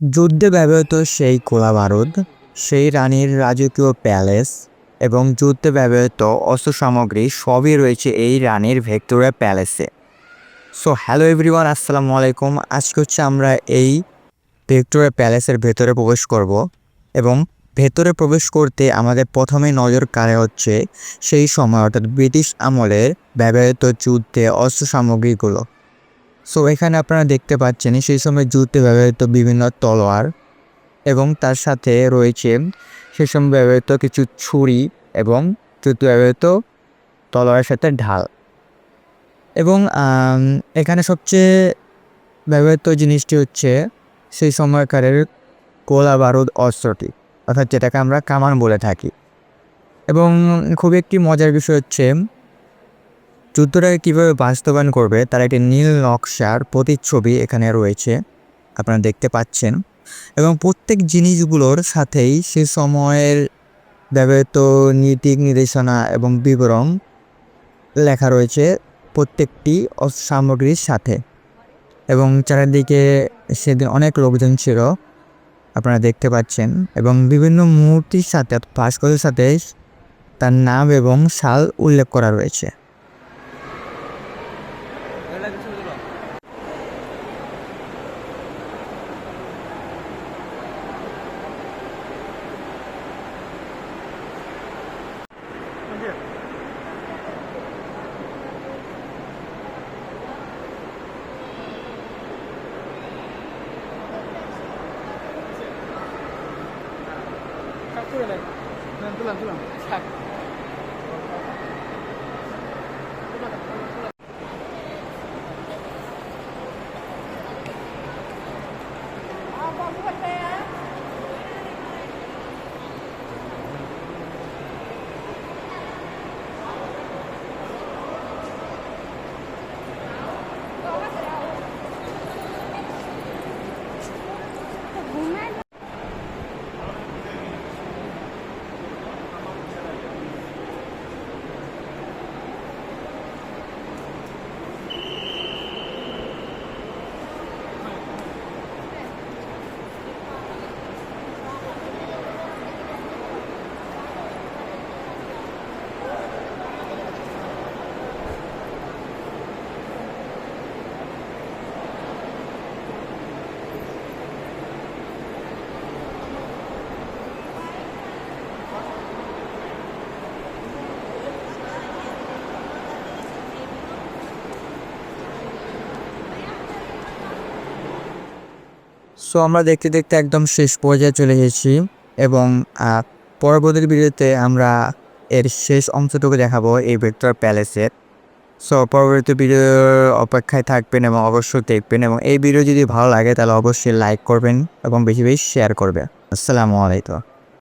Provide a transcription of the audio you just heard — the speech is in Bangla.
যুদ্ধে ব্যবহৃত সেই কোলা বারুদ, সেই রানীর রাজকীয় প্যালেস এবং যুদ্ধে ব্যবহৃত অস্ত্র সামগ্রী সবই রয়েছে এই রানীর ভেক্টোরিয়া প্যালেসে। সো হ্যালো এভরিওয়ান আসসালামু আলাইকুম। আজকে হচ্ছে আমরা এই ভিক্টোরিয়া প্যালেসের ভেতরে প্রবেশ করব এবং ভেতরে প্রবেশ করতে আমাদের প্রথমে নজর কাড়ে হচ্ছে সেই সময় অর্থাৎ ব্রিটিশ আমলের ব্যবহৃত যুদ্ধে অস্ত্র সামগ্রীগুলো সো এখানে আপনারা দেখতে পাচ্ছেন, সেই সময় যুদ্ধে ব্যবহৃত বিভিন্ন তলোয়ার এবং তার সাথে রয়েছে সে সময় ব্যবহৃত কিছু ছুরি এবং যুদ্ধ ব্যবহৃত তলোয়ারের সাথে ঢাল। এবং এখানে সবচেয়ে ব্যবহৃত জিনিসটি হচ্ছে সেই সময়কারের গোলা বারুদ অস্ত্রটি, অর্থাৎ যেটাকে আমরা কামান বলে থাকি। এবং খুব একটি মজার বিষয় হচ্ছে যুদ্ধটাকে কীভাবে বাস্তবায়ন করবে, তার একটি নীল নকশার প্রতিচ্ছবি এখানে রয়েছে, আপনারা দেখতে পাচ্ছেন। এবং প্রত্যেক জিনিসগুলোর সাথেই সে সময়ের ব্যবহৃত নীতি, নির্দেশনা এবং বিবরণ লেখা রয়েছে প্রত্যেকটি সামগ্রীর সাথে। এবং চারিদিকে সেদিন অনেক লোকজন ছিল, আপনারা দেখতে পাচ্ছেন। এবং বিভিন্ন মূর্তির সাথে ভাস্করের সাথে তার নাম এবং সাল উল্লেখ করা রয়েছে। 这个来不能不能不能啊这边 সো আমরা দেখতে দেখতে একদম শেষ পর্যায়ে চলে এসেছি এবং পরবর্তীর পরবর্তী ভিডিওতে আমরা এর শেষ অংশটুকু দেখাবো এই ভেক্টর প্যালেসের সো পরবর্তী ভিডিওর অপেক্ষায় থাকবেন এবং অবশ্যই দেখবেন এবং এই ভিডিও যদি ভালো লাগে তাহলে অবশ্যই লাইক করবেন এবং বেশি বেশি শেয়ার করবেন। আসসালামু আলাইকুম।